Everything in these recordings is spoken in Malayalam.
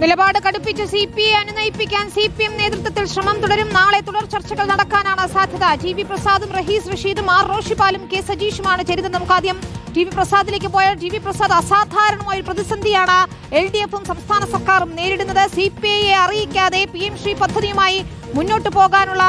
നിലപാട് കടുപ്പിച്ച് സി പി ഐ അനുനയിപ്പിക്കാൻ സി പി എം നേതൃത്വത്തിൽ ശ്രമം തുടരും. നാളെ തുടർ ചർച്ചകൾ നടക്കാനാണ് സാധ്യത. ജി വി പ്രസാദും റഹീസ് റഷീദും ആർ റോഷിപാലും കെ സജീഷുമാണ് ചേരുന്നത് നമുക്ക് ആദ്യം ടി വി പ്രസാദിലേക്ക് പോയാൽ ടി വി പ്രസാദ് അസാധാരണമായ പ്രതിസന്ധിയാണ് എൽ ഡി എഫും സംസ്ഥാന സർക്കാരും നേരിടുന്നത്. സി പി ഐയെ അറിയിക്കാതെ പി എം ശ്രീ പദ്ധതിയുമായി മുന്നോട്ട് പോകാനുള്ള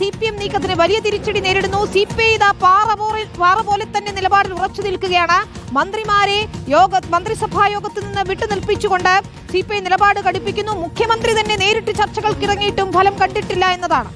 സി പി എം നീക്കത്തിന് വലിയ തിരിച്ചടി നേരിടുന്നു. സി പി ഐ പാറ പോലെ തന്നെ നിലപാടിൽ ഉറച്ചു നിൽക്കുകയാണ്. മന്ത്രിമാരെ യോഗ മന്ത്രിസഭാ യോഗത്തിൽ നിന്ന് വിട്ടുനിൽപ്പിച്ചുകൊണ്ട് സി പി ഐ നിലപാട് കടുപ്പിക്കുന്നു. മുഖ്യമന്ത്രി തന്നെ നേരിട്ട് ചർച്ചകൾക്കിറങ്ങിയിട്ടും ഫലം കണ്ടിട്ടില്ല എന്നതാണ്.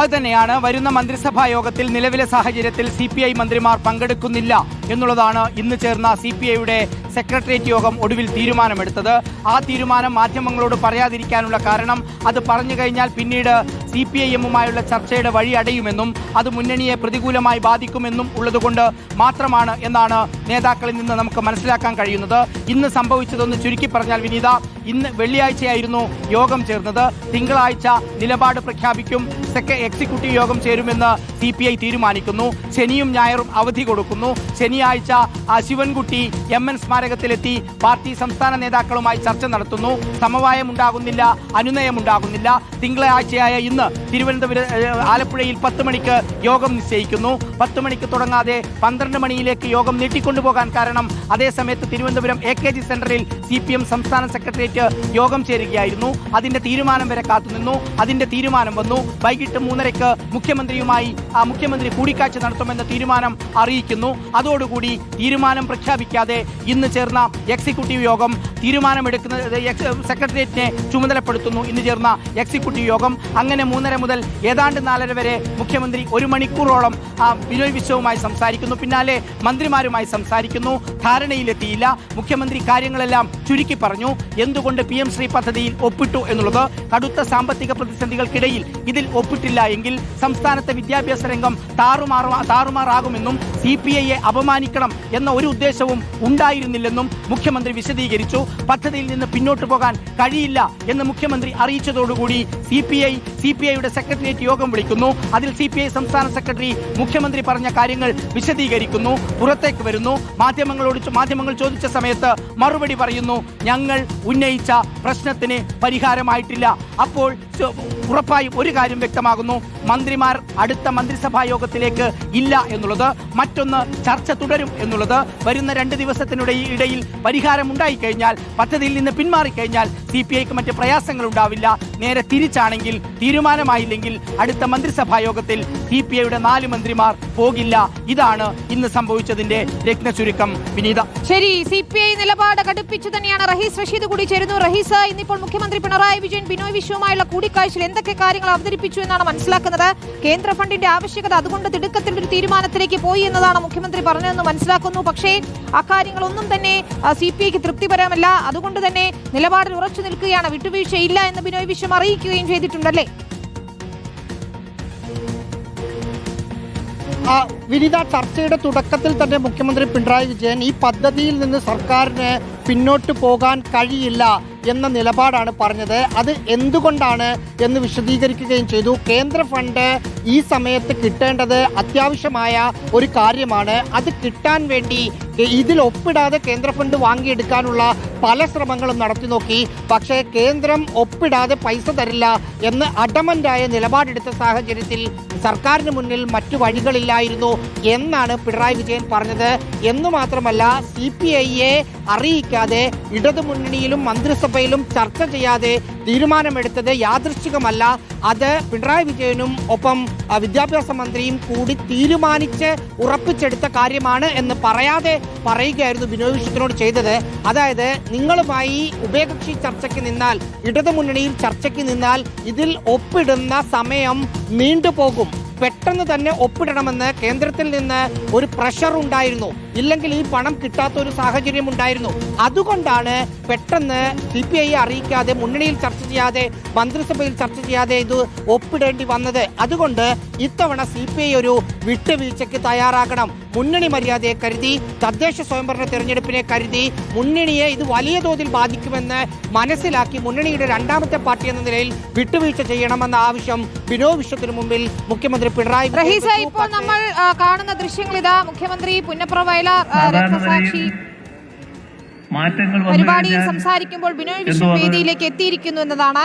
അത് തന്നെയാണ് വരുന്ന മന്ത്രിസഭാ യോഗത്തിൽ നിലവിലെ സാഹചര്യത്തിൽ സി പി ഐ മന്ത്രിമാർ പങ്കെടുക്കുന്നില്ല. എന്നുള്ളതാണ് ഇന്ന് ചേർന്ന സി പി ഐയുടെ സെക്രട്ടേറിയറ്റ് യോഗം ഒടുവിൽ തീരുമാനമെടുത്തത്. ആ തീരുമാനം മാധ്യമങ്ങളോട് പറയാതിരിക്കാനുള്ള കാരണം അത് പറഞ്ഞു കഴിഞ്ഞാൽ പിന്നീട് സി പി ഐ എമ്മുമായുള്ള ചർച്ചയുടെ വഴി അടയുമെന്നും അത് മുന്നണിയെ പ്രതികൂലമായി ബാധിക്കുമെന്നും ഉള്ളതുകൊണ്ട് മാത്രമാണ് എന്നാണ് നേതാക്കളിൽ നിന്ന് നമുക്ക് മനസ്സിലാക്കാൻ കഴിയുന്നത്. ഇന്ന് സംഭവിച്ചതൊന്ന് ചുരുക്കി പറഞ്ഞാൽ വിനീത ഇന്ന് വെള്ളിയാഴ്ചയായിരുന്നു യോഗം ചേർന്നത്. തിങ്കളാഴ്ച നിലപാട് പ്രഖ്യാപിക്കും. സെക്ക എക്സിക്യൂട്ടീവ് യോഗം ചേരുമെന്ന് സി തീരുമാനിക്കുന്നു. ശനിയും ഞായറും അവധി കൊടുക്കുന്നു. ശനിയാഴ്ച ശിവൻകുട്ടി എം എൻ സ്മാരകത്തിലെത്തി പാർട്ടി സംസ്ഥാന നേതാക്കളുമായി ചർച്ച നടത്തുന്നു. സമവായമുണ്ടാകുന്നില്ല അനുനയമുണ്ടാകുന്നില്ല. തിങ്കളാഴ്ചയായ ഇന്ന് തിരുവനന്തപുരം ആലപ്പുഴയിൽ പത്ത് മണിക്ക് യോഗം നിശ്ചയിക്കുന്നു. പത്ത് മണിക്ക് തുടങ്ങാതെ പന്ത്രണ്ട് മണിയിലേക്ക് യോഗം നീട്ടിക്കൊണ്ടുപോകാൻ കാരണം അതേസമയത്ത് തിരുവനന്തപുരം എ കെ ജി സെന്ററിൽ സി പി എം സംസ്ഥാന സെക്രട്ടേറിയറ്റ് യോഗം ചേരുകയായിരുന്നു. അതിന്റെ തീരുമാനം വരെ കാത്തുനിന്നു. അതിന്റെ തീരുമാനം വന്നു. വൈകിട്ട് മൂന്നരയ്ക്ക് മുഖ്യമന്ത്രിയുമായി മുഖ്യമന്ത്രി കൂടിക്കാഴ്ച നടത്തുമെന്ന തീരുമാനം അറിയിക്കുന്നു. അതോടുകൂടി തീരുമാനം പ്രഖ്യാപിക്കാതെ ഇന്ന് ചേർന്ന എക്സിക്യൂട്ടീവ് യോഗം തീരുമാനമെടുക്കുന്ന സെക്രട്ടേറിയറ്റിനെ ചുമതലപ്പെടുത്തുന്നു. ഇന്ന് ചേർന്ന എക്സിക്യൂട്ടീവ് യോഗം അങ്ങനെ മൂന്നര മുതൽ ഏതാണ്ട് നാലര വരെ മുഖ്യമന്ത്രി ഒരു മണിക്കൂറോളം ബിനോയ് വിശ്വവുമായി സംസാരിക്കുന്നു. പിന്നാലെ മന്ത്രിമാരുമായി സംസാരിക്കുന്നു. ധാരണയിലെത്തിയില്ല. മുഖ്യമന്ത്രി കാര്യങ്ങളെല്ലാം ചുരുക്കി പറഞ്ഞു. എന്തുകൊണ്ട് പി എം ശ്രീ പദ്ധതിയിൽ ഒപ്പിട്ടു എന്നുള്ളത് കടുത്ത സാമ്പത്തിക പ്രതിസന്ധികൾക്കിടയിൽ ഇതിൽ ഒപ്പിട്ടില്ല എങ്കിൽ സംസ്ഥാനത്തെ വിദ്യാഭ്യാസ രംഗം താറുമാറ താറുമാറാകുമെന്നും സി പി ഐയെ അപമാനിക്കണം എന്ന ഒരു ഉദ്ദേശവും ഉണ്ടായിരുന്നില്ലെന്നും മുഖ്യമന്ത്രി വിശദീകരിച്ചു. പദ്ധതിയിൽ നിന്ന് പിന്നോട്ട് പോകാൻ കഴിയില്ല എന്ന് മുഖ്യമന്ത്രി അറിയിച്ചതോടുകൂടി C P I C P ഐയുടെ സെക്രട്ടേറിയറ്റ് യോഗം വിളിക്കുന്നു. അതിൽ സി പി ഐ സംസ്ഥാന സെക്രട്ടറി മുഖ്യമന്ത്രി പറഞ്ഞ കാര്യങ്ങൾ വിശദീകരിക്കുന്നു. പുറത്തേക്ക് വരുന്നു. മാധ്യമങ്ങളോട് മാധ്യമങ്ങൾ ചോദിച്ച സമയത്ത് മറുപടി പറയുന്നു ഞങ്ങൾ ഉന്നയിച്ച പ്രശ്നത്തിന് പരിഹാരമായിട്ടില്ല. അപ്പോൾ ഉറപ്പായും ഒരു കാര്യം വ്യക്തമാകുന്നു. മന്ത്രിമാർ അടുത്ത മന്ത്രിസഭാ യോഗത്തിലേക്ക് ഇല്ല എന്നുള്ളത്. മറ്റൊന്ന് ചർച്ച തുടരും എന്നുള്ളത്. വരുന്ന രണ്ട് ദിവസത്തിനുടെ ഇടയിൽ പരിഹാരം ഉണ്ടായിക്കഴിഞ്ഞാൽ പദ്ധതിയിൽ നിന്ന് പിന്മാറിക്കഴിഞ്ഞാൽ സി പി ഐക്ക് മറ്റ് പ്രയാസങ്ങൾ ഉണ്ടാവില്ല. നേരെ തിരിച്ചാണെങ്കിൽ തീരുമാനമായില്ലെങ്കിൽ അടുത്ത മന്ത്രിസഭാ യോഗത്തിൽ സി പി ഐയുടെ നാല് മന്ത്രിമാർ പോകില്ല. ഇതാണ് ഇന്ന് സംഭവിച്ചതിന്റെ രത്ന ചുരുക്കം വിനീത. ശരി സി പി ഐ നിലപാട് കടുപ്പിച്ചു തന്നെയാണ് റഹീസ് റഷീദ് കൂടി ചേരുന്നു. റഹീസ് ഇന്നിപ്പോൾ മുഖ്യമന്ത്രി പിണറായി വിജയൻ ബിനോയ് വിശ്വവുമായുള്ള കൂടിക്കാഴ്ചയിൽ എന്തൊക്കെ കാര്യങ്ങൾ അവതരിപ്പിച്ചു എന്നാണ് മനസ്സിലാക്കുന്നത്? കേന്ദ്ര ഫണ്ടിന്റെ ആവശ്യകത അതുകൊണ്ട് തിടുക്കത്തിൽ ഒരു തീരുമാനത്തിലേക്ക് പോയി എന്നതാണ് മുഖ്യമന്ത്രി പറഞ്ഞതെന്ന് മനസ്സിലാക്കുന്നു. പക്ഷേ അക്കാര്യങ്ങളൊന്നും തന്നെ സി പി ഐക്ക് തൃപ്തിപരമല്ല. അതുകൊണ്ട് തന്നെ നിലപാടിൽ ഉറച്ചു നിൽക്കുകയാണ്. വിട്ടുവീഴ്ചയില്ല എന്ന് ബിനോയ് വിശ്വം അറിയിക്കുകയും ചെയ്തിട്ടുണ്ടല്ലേ? വിനിത ചർച്ചയുടെ തുടക്കത്തിൽ തന്നെ മുഖ്യമന്ത്രി പിണറായി വിജയൻ ഈ പദ്ധതിയിൽ നിന്ന് സർക്കാരിന് പിന്നോട്ട് പോകാൻ കഴിയില്ല. എന്ന നിലപാടാണ് പറഞ്ഞത്. അത് എന്തുകൊണ്ടാണ് എന്ന് വിശദീകരിക്കുകയും ചെയ്തു. കേന്ദ്ര ഫണ്ട് ഈ സമയത്ത് കിട്ടേണ്ടത് അത്യാവശ്യമായ ഒരു കാര്യമാണ്. അത് കിട്ടാൻ വേണ്ടി ഇതിൽ ഒപ്പിടാതെ കേന്ദ്ര ഫണ്ട് വാങ്ങിയെടുക്കാനുള്ള പല ശ്രമങ്ങളും നടത്തി നോക്കി. പക്ഷേ കേന്ദ്രം ഒപ്പിടാതെ പൈസ തരില്ല എന്ന് അഡമന്റായ നിലപാടെടുത്ത സാഹചര്യത്തിൽ സർക്കാരിന് മുന്നിൽ മറ്റു വഴികളില്ലായിരുന്നു എന്നാണ് പിണറായി വിജയൻ പറഞ്ഞത്. എന്നു മാത്രമല്ല സി പി ഐയെ അറിയിക്കാതെ ഇടതുമുന്നണിയിലും മന്ത്രിസഭയിലും ചർച്ച ചെയ്യാതെ തീരുമാനമെടുത്തത് യാദൃശ്ചികമല്ല. അത് പിണറായി വിജയനും ഒപ്പം വിദ്യാഭ്യാസ മന്ത്രിയും കൂടി തീരുമാനിച്ച് ഉറപ്പിച്ചെടുത്ത കാര്യമാണ് എന്ന് പറയാതെ പറയുകയായിരുന്നു ബിനോയ് വിശ്വത്തിനോട് ചെയ്തത്. അതായത് നിങ്ങളുമായി ഉഭയകക്ഷി ചർച്ചയ്ക്ക് നിന്നാൽ ഇടതുമുന്നണിയിൽ ചർച്ചയ്ക്ക് നിന്നാൽ ഇതിൽ ഒപ്പിടുന്ന സമയം നീണ്ടുപോകും. പെട്ടെന്ന് തന്നെ ഒപ്പിടണമെന്ന് കേന്ദ്രത്തിൽ നിന്ന് ഒരു പ്രഷർ ഉണ്ടായിരുന്നു. ഇല്ലെങ്കിൽ ഈ പണം കിട്ടാത്ത ഒരു സാഹചര്യം ഉണ്ടായിരുന്നു. അതുകൊണ്ടാണ് പെട്ടെന്ന് സി പി ഐ അറിയിക്കാതെ മുന്നണിയിൽ ചർച്ച ചെയ്യാതെ മന്ത്രിസഭയിൽ ചർച്ച ചെയ്യാതെ ഇത് ഒപ്പിടേണ്ടി വന്നത്. അതുകൊണ്ട് ഇത്തവണ സി പി ഐ ഒരു വിട്ടുവീഴ്ചയ്ക്ക് തയ്യാറാകണം. മുന്നണി മര്യാദയെ കരുതി തദ്ദേശ സ്വയംഭരണ തെരഞ്ഞെടുപ്പിനെ കരുതി മുന്നണിയെ ഇത് വലിയ തോതിൽ ബാധിക്കുമെന്ന് മനസ്സിലാക്കി മുന്നണിയുടെ രണ്ടാമത്തെ പാർട്ടി എന്ന നിലയിൽ വിട്ടുവീഴ്ച ചെയ്യണമെന്ന ആവശ്യം ബിനോ വിശ്വത്തിനു മുമ്പിൽ മുഖ്യമന്ത്രി പിണറായി റഹീസ ഇപ്പോൾ നമ്മൾ കാണുന്ന ദൃശ്യങ്ങൾ ഇതാ മുഖ്യമന്ത്രി പുന്നപ്ര വയലാർ രക്തസാക്ഷി പരിപാടിയിൽ സംസാരിക്കുമ്പോൾ ബിനോയ് വിശ്വം വേദിയിലേക്ക് എത്തിയിരിക്കുന്നു എന്നതാണ്.